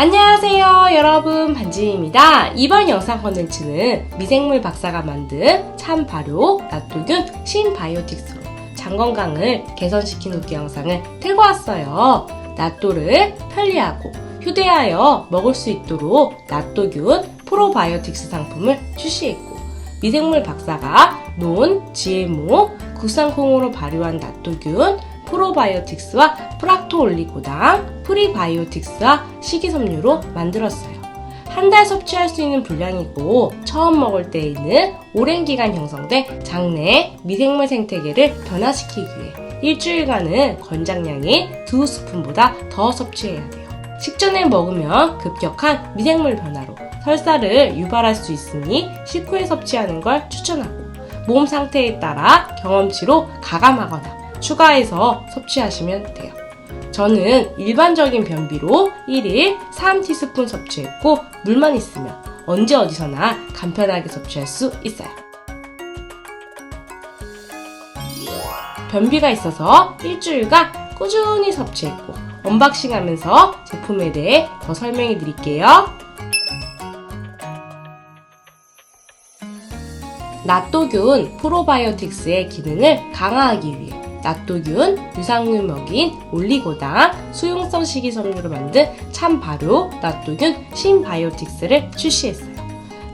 안녕하세요 여러분. 반지입니다. 이번 영상 컨텐츠는 미생물 박사가 만든 참 발효 나토균 신바이오틱스로 장 건강을 개선시킨 후기 영상을 들고 왔어요. 나토를 편리하고 휴대하여 먹을 수 있도록 나토균 프로바이오틱스 상품을 출시했고 미생물 박사가 논, GMO, 국산콩으로 발효한 나토균 프로바이오틱스와 프락토올리고당, 프리바이오틱스와 식이섬유로 만들었어요. 한 달 섭취할 수 있는 분량이고 처음 먹을 때에는 오랜 기간 형성된 장내 미생물 생태계를 변화시키기 위해 일주일간은 권장량이 두 스푼보다 더 섭취해야 돼요. 식전에 먹으면 급격한 미생물 변화로 설사를 유발할 수 있으니 식후에 섭취하는 걸 추천하고 몸 상태에 따라 경험치로 가감하거나 추가해서 섭취하시면 돼요. 저는 일반적인 변비로 1일 3티스푼 섭취했고 물만 있으면 언제 어디서나 간편하게 섭취할 수 있어요. 변비가 있어서 일주일간 꾸준히 섭취했고 언박싱 하면서 제품에 대해 더 설명해 드릴게요. 나토균 프로바이오틱스의 기능을 강화하기 위해 나토균, 유산균 먹인 올리고당, 수용성 식이섬유로 만든 참 발효 나토균 신바이오틱스를 출시했어요.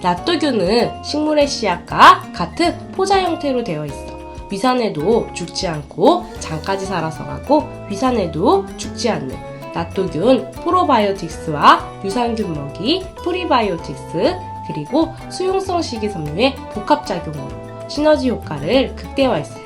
나토균은 식물의 씨앗과 같은 포자 형태로 되어 있어 위산에도 죽지 않고 장까지 살아서 가고 위산에도 죽지 않는 나토균 프로바이오틱스와 유산균 먹이 프리바이오틱스 그리고 수용성 식이섬유의 복합작용으로 시너지 효과를 극대화했어요.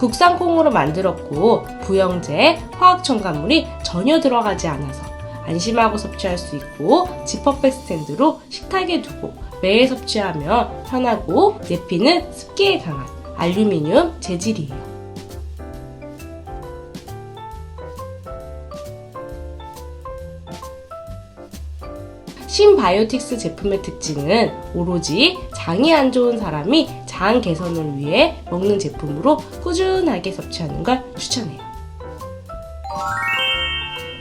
국산 콩으로 만들었고 부영제, 화학 첨가물이 전혀 들어가지 않아서 안심하고 섭취할 수 있고 지퍼백 스탠드로 식탁에 두고 매일 섭취하면 편하고 내피는 습기에 강한 알루미늄 재질이에요. 신바이오틱스 제품의 특징은 오로지 장이 안 좋은 사람이 장 개선을 위해 먹는 제품으로 꾸준하게 섭취하는 걸 추천해요.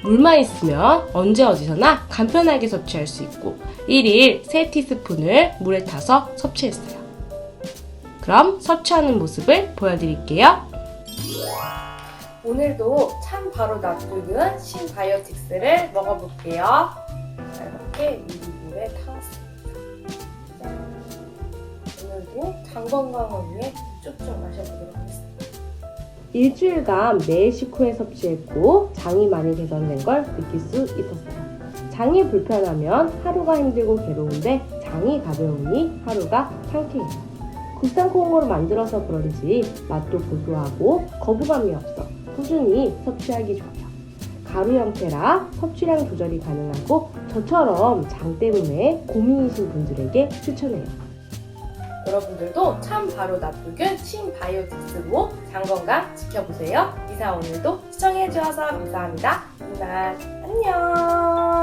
물만 있으면 언제 어디서나 간편하게 섭취할 수 있고 1일 3티스푼을 물에 타서 섭취했어요. 그럼 섭취하는 모습을 보여드릴게요. 오늘도 참 바로 놔두는 신바이오틱스를 먹어볼게요. 자, 이렇게 미리물에 타왔습니다. 짠. 오늘도 장 건강을 위해 쭉쭉 마셔보도록 하겠습니다. 일주일간 매일 식후에 섭취했고 장이 많이 개선된 걸 느낄 수 있었어요. 장이 불편하면 하루가 힘들고 괴로운데 장이 가벼우니 하루가 상쾌해요. 국산 콩으로 만들어서 그런지 맛도 고소하고 거부감이 없어 꾸준히 섭취하기 좋아요. 가루 형태라 섭취량 조절이 가능하고 저처럼 장 때문에 고민이신 분들에게 추천해요. 여러분들도 참 바로 나쁘균 신바이오틱스로 장 건강 지켜보세요. 이상 오늘도 시청해주셔서 감사합니다. 이만 안녕.